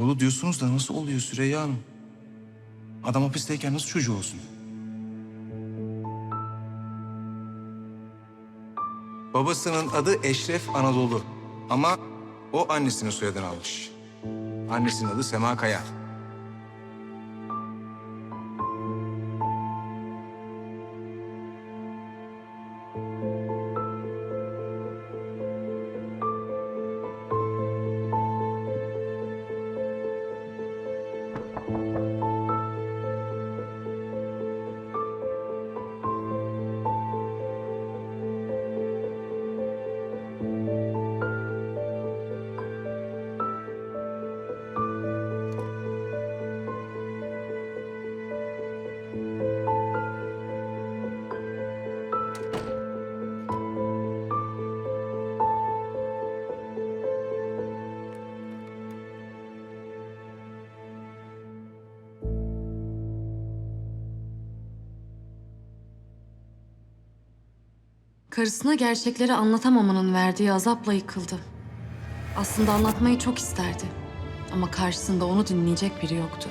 Oğlu diyorsunuz da nasıl oluyor Süreyya Hanım? Adam hapisteyken nasıl çocuğu olsun? Babasının adı Eşref Anadolu. Ama o annesinin soyadını almış. Annesinin adı Sema Kaya. Karısına gerçekleri anlatamamanın verdiği azapla yıkıldı. Aslında anlatmayı çok isterdi. Ama karşısında onu dinleyecek biri yoktu.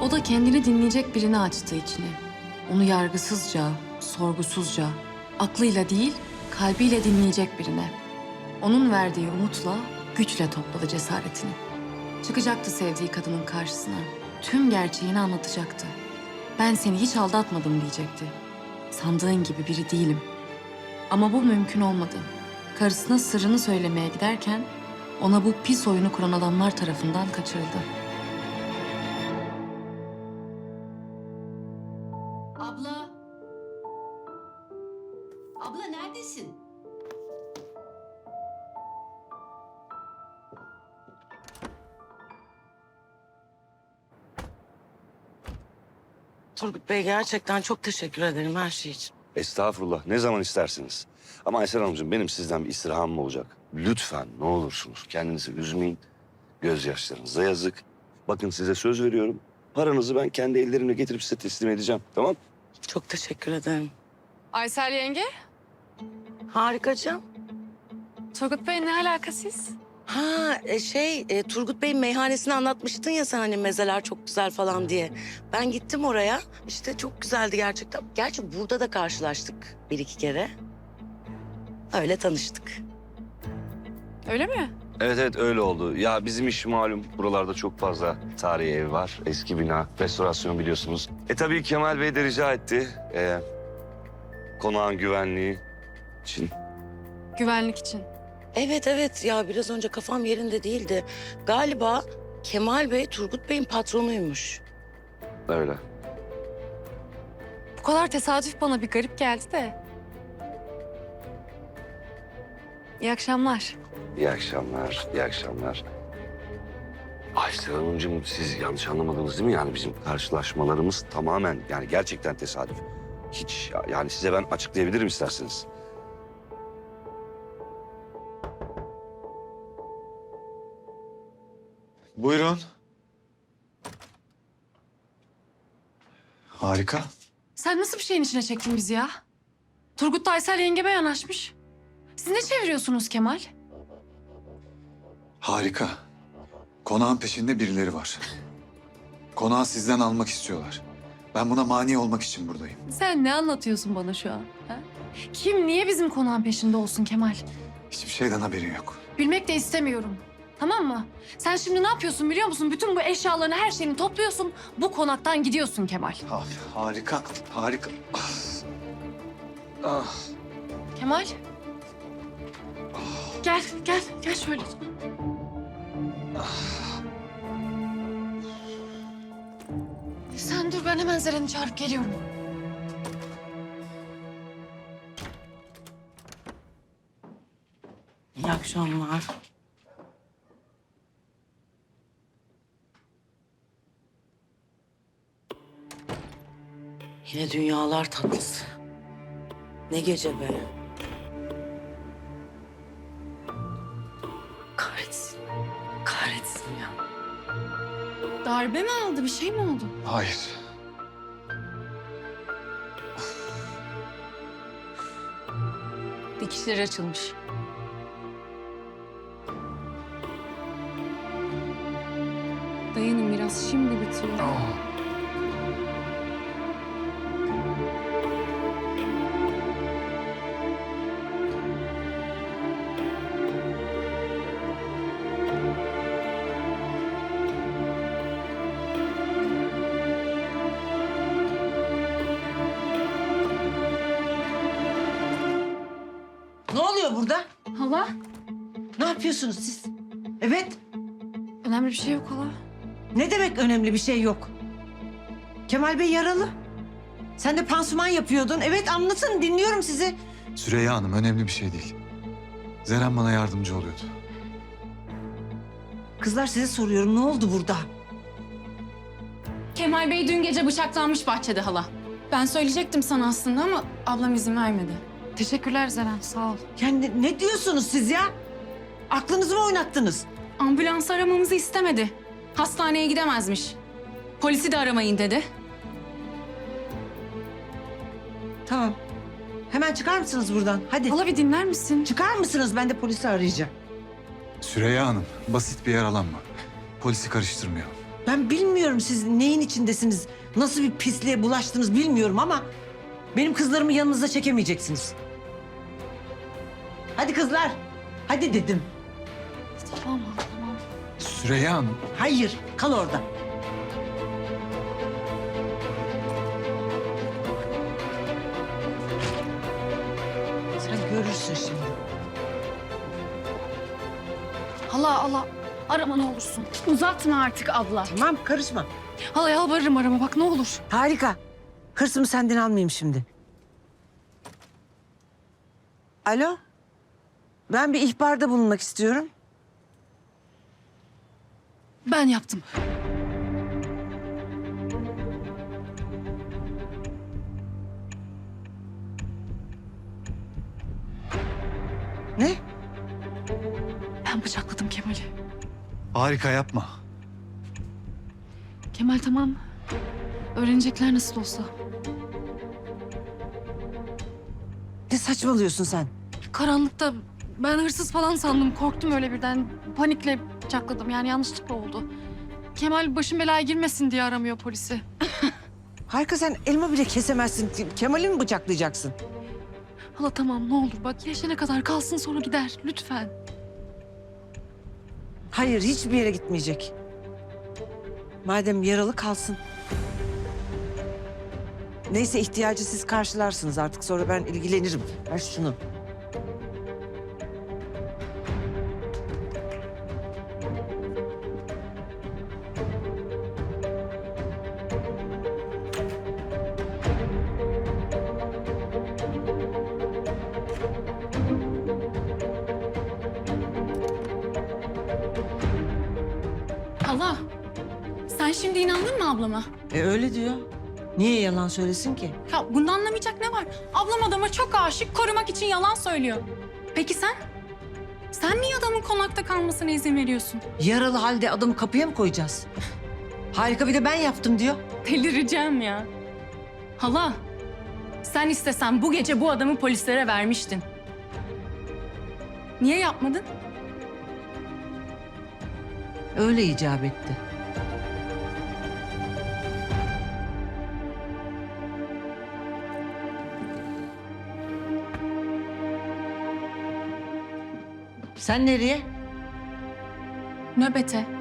O da kendini dinleyecek birini açtı içine. Onu yargısızca, sorgusuzca, aklıyla değil, kalbiyle dinleyecek birine. Onun verdiği umutla, güçle topladı cesaretini. Çıkacaktı sevdiği kadının karşısına. Tüm gerçeğini anlatacaktı. Ben seni hiç aldatmadım diyecekti. Sandığın gibi biri değilim. Ama bu mümkün olmadı. Karısına sırrını söylemeye giderken ona bu pis oyunu kuran adamlar tarafından kaçırıldı. Abla. Abla neredesin? Turgut Bey gerçekten çok teşekkür ederim her şey için. Estağfurullah. Ne zaman istersiniz. Ama Aysel Hanımcığım benim sizden bir istirhamım olacak. Lütfen ne olursunuz kendinizi üzmeyin. Gözyaşlarınıza yazık. Bakın size söz veriyorum. Paranızı ben kendi ellerimle getirip size teslim edeceğim. Tamam? Çok teşekkür ederim. Aysel yenge, Harikacığım. Turgut Bey ne alakasız? Ha e, şey e, Turgut Bey'in meyhanesini anlatmıştın ya sen hani mezeler çok güzel falan diye. Ben gittim oraya. İşte çok güzeldi gerçekten. Gerçi burada da karşılaştık bir iki kere. Öyle tanıştık. Öyle mi? Evet evet öyle oldu. Ya bizim iş malum. Buralarda çok fazla tarihi ev var. Eski bina, restorasyon biliyorsunuz. E tabii Kemal Bey de rica etti. E, konağın güvenliği için. Güvenlik için. Evet evet ya biraz önce kafam yerinde değildi. Galiba Kemal Bey Turgut Bey'in patronuymuş. Öyle. Bu kadar tesadüf bana bir garip geldi de. İyi akşamlar. İyi akşamlar, iyi akşamlar. Aysel Hanımcığım siz yanlış anlamadınız değil mi? Yani bizim karşılaşmalarımız tamamen yani gerçekten tesadüf. Hiç yani size ben açıklayabilirim isterseniz. Buyurun. Harika. Sen nasıl bir şeyin içine çektin bizi ya? Turgut da Aysel yengeme yanaşmış. Siz ne çeviriyorsunuz Kemal? Harika. Konağın peşinde birileri var. Konağı sizden almak istiyorlar. Ben buna mani olmak için buradayım. Sen ne anlatıyorsun bana şu an? ha? Kim niye bizim konağın peşinde olsun Kemal? Hiçbir şeyden haberin yok. Bilmek de istemiyorum. Tamam mı? Sen şimdi ne yapıyorsun biliyor musun? Bütün bu eşyalarını, her şeyini topluyorsun. Bu konaktan gidiyorsun Kemal. Ha, harika, harika. Ah. Ah. Kemal. Gel, gel, gel şöyle. Sen dur, ben hemen Zeren'i çağırıp geliyorum. İyi akşamlar. Yine dünyalar tatlısı. Ne gece be. Kahretsin. Kahretsin ya. Darbe mi aldı, bir şey mi oldu? Hayır. dikişleri açılmış. Dayanın biraz şimdi bitiyor. Ne oluyor burada? Hala? Ne yapıyorsunuz siz? Evet. Önemli bir şey yok hala. Ne demek önemli bir şey yok? Kemal Bey yaralı. Sen de pansuman yapıyordun. Evet anlatın dinliyorum sizi. Süreyya Hanım önemli bir şey değil. Zeren bana yardımcı oluyordu. Kızlar size soruyorum ne oldu burada? Kemal Bey dün gece bıçaklanmış bahçede hala. Ben söyleyecektim sana aslında ama ablam izin vermedi. Teşekkürler Zeren sağ ol. Yani ne, ne diyorsunuz siz ya? Aklınızı mı oynattınız? Ambulans aramamızı istemedi. Hastaneye gidemezmiş. Polisi de aramayın dedi. Tamam. Hemen çıkar mısınız buradan? Hadi. Hala bir dinler misin? Çıkar mısınız? Ben de polisi arayacağım. Süreyya Hanım basit bir yaralanma. Polisi karıştırmayalım. Ben bilmiyorum siz neyin içindesiniz. Nasıl bir pisliğe bulaştınız bilmiyorum ama... ...benim kızlarımı yanınıza çekemeyeceksiniz. Hadi kızlar. Hadi dedim. Tamam tamam. Süreyya Hanım. Hayır, kal orada. Sen görürsün şimdi. Hala hala arama ne olursun. Uzatma artık abla. Tamam, karışma. Hala yalvarırım arama bak ne olur. Harika. Hırsımı senden almayayım şimdi. Alo? Ben bir ihbarda bulunmak istiyorum. Ben yaptım. Ne? Ben bıçakladım Kemal'i. Harika yapma. Kemal tamam. Öğrenecekler nasıl olsa. Ne saçmalıyorsun sen? Karanlıkta ben hırsız falan sandım. Korktum öyle birden. Panikle bıçakladım yani yanlışlıkla oldu. Kemal başım belaya girmesin diye aramıyor polisi. Harika sen elma bile kesemezsin. Kemal'i mi bıçaklayacaksın? Hala tamam ne olur bak yaşana kadar kalsın sonra gider lütfen. Hayır, hiçbir yere gitmeyecek. Madem yaralı kalsın. Neyse ihtiyacı siz karşılarsınız artık. Sonra ben ilgilenirim. Ver şunu. Şimdi inandın mı ablama? E öyle diyor. Niye yalan söylesin ki? Ya bunda anlamayacak ne var? Ablam adama çok aşık, korumak için yalan söylüyor. Peki sen? Sen niye adamın konakta kalmasına izin veriyorsun? Yaralı halde adamı kapıya mı koyacağız? Harika bir de ben yaptım diyor. Delireceğim ya. Hala, sen istesen bu gece bu adamı polislere vermiştin. Niye yapmadın? Öyle icap etti. Sen nereye? Nöbete.